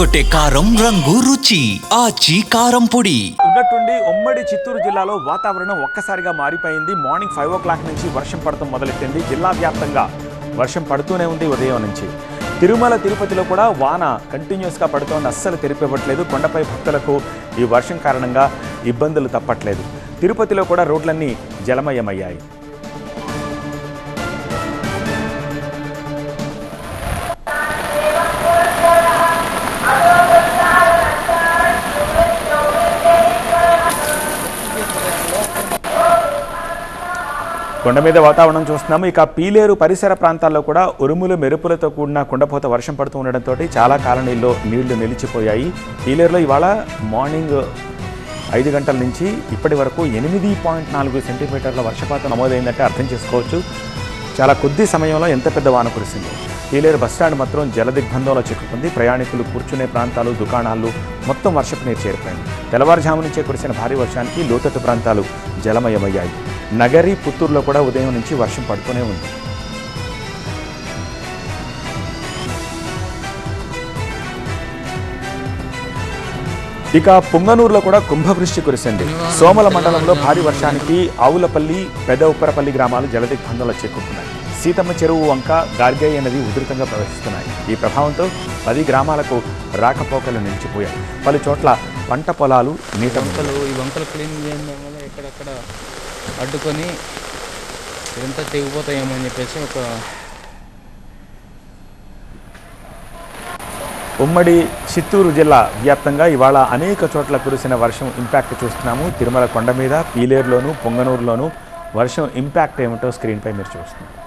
కొట్టే కారం రంగు రుచి ఆచి కారం పొడి. ఉన్నట్టుండి ఉమ్మడి చిత్తూరు జిల్లాలో వాతావరణం ఒక్కసారిగా మారిపోయింది. మార్నింగ్ ఫైవ్ ఓ క్లాక్ నుంచి వర్షం పడటం మొదలెట్టింది. జిల్లా వ్యాప్తంగా వర్షం పడుతూనే ఉంది ఉదయం నుంచి. తిరుమల తిరుపతిలో కూడా వాన కంటిన్యూస్గా పడుతోంది. అస్సలు తెరిపివ్వట్లేదు. కొండపై భక్తులకు ఈ వర్షం కారణంగా ఇబ్బందులు తప్పట్లేదు. తిరుపతిలో కూడా రోడ్లన్నీ జలమయమయ్యాయి. కొండ మీద వాతావరణం చూస్తున్నాము. ఇక పీలేరు పరిసర ప్రాంతాల్లో కూడా ఉరుములు మెరుపులతో కూడిన కుండపోత వర్షం పడుతూ ఉండడంతో చాలా కాలనీల్లో నీళ్ళు నిలిచిపోయాయి. పీలేరులో ఇవాళ మార్నింగ్ ఐదు గంటల నుంచి ఇప్పటి వరకు ఎనిమిది పాయింట్ నాలుగు సెంటీమీటర్ల వర్షపాతం నమోదైందంటే అర్థం చేసుకోవచ్చు. చాలా కొద్ది సమయంలో ఎంత పెద్ద వాన కురిసింది? పీలేరు బస్టాండ్ మాత్రం జలదిగ్బంధంలో చిక్కుకుంది. ప్రయాణికులు కూర్చునే ప్రాంతాలు దుకాణాలు మొత్తం వర్షపు నీరు చేరిపోయింది తెల్లవారుజాము నుంచే కురిసిన భారీ వర్షానికి లోతట్టు ప్రాంతాలు జలమయమయ్యాయి. నగరి పుత్తూరులో కూడా ఉదయం నుంచి వర్షం పడుతూనే ఉంది. ఇక పుంగనూరులో కూడా కుంభవృష్టి కురిసింది. సోమల మండలంలో భారీ వర్షానికి ఆవులపల్లి పెద్ద ఉప్పరపల్లి గ్రామాలు జలదిగ్బంధంలో చిక్కుకున్నాయి సీతమ్మ చెరువు వంక గార్గయ్య నది ఉధృతంగా ప్రవహిస్తున్నాయి. ఈ ప్రభావంతో పది గ్రామాలకు రాకపోకలు నిలిచిపోయాయి. పలు చోట్ల పంట పొలాలు నీట వంకలు ఈ వంకలు క్లీన్ చేయడం వల్ల ఎక్కడెక్కడ అడ్డుకొని ఇదంతా తెగిపోతాయేమో అని చెప్పేసి ఒక ఉమ్మడి చిత్తూరు జిల్లా వ్యాప్తంగా ఇవాళ అనేక చోట్ల కురిసిన వర్షం ఇంపాక్ట్ చూస్తున్నాము. తిరుమల కొండ మీద పీలేరులోను పొంగనూరులోను వర్షం ఇంపాక్ట్ ఏమిటో స్క్రీన్పై మీరు చూస్తున్నారు.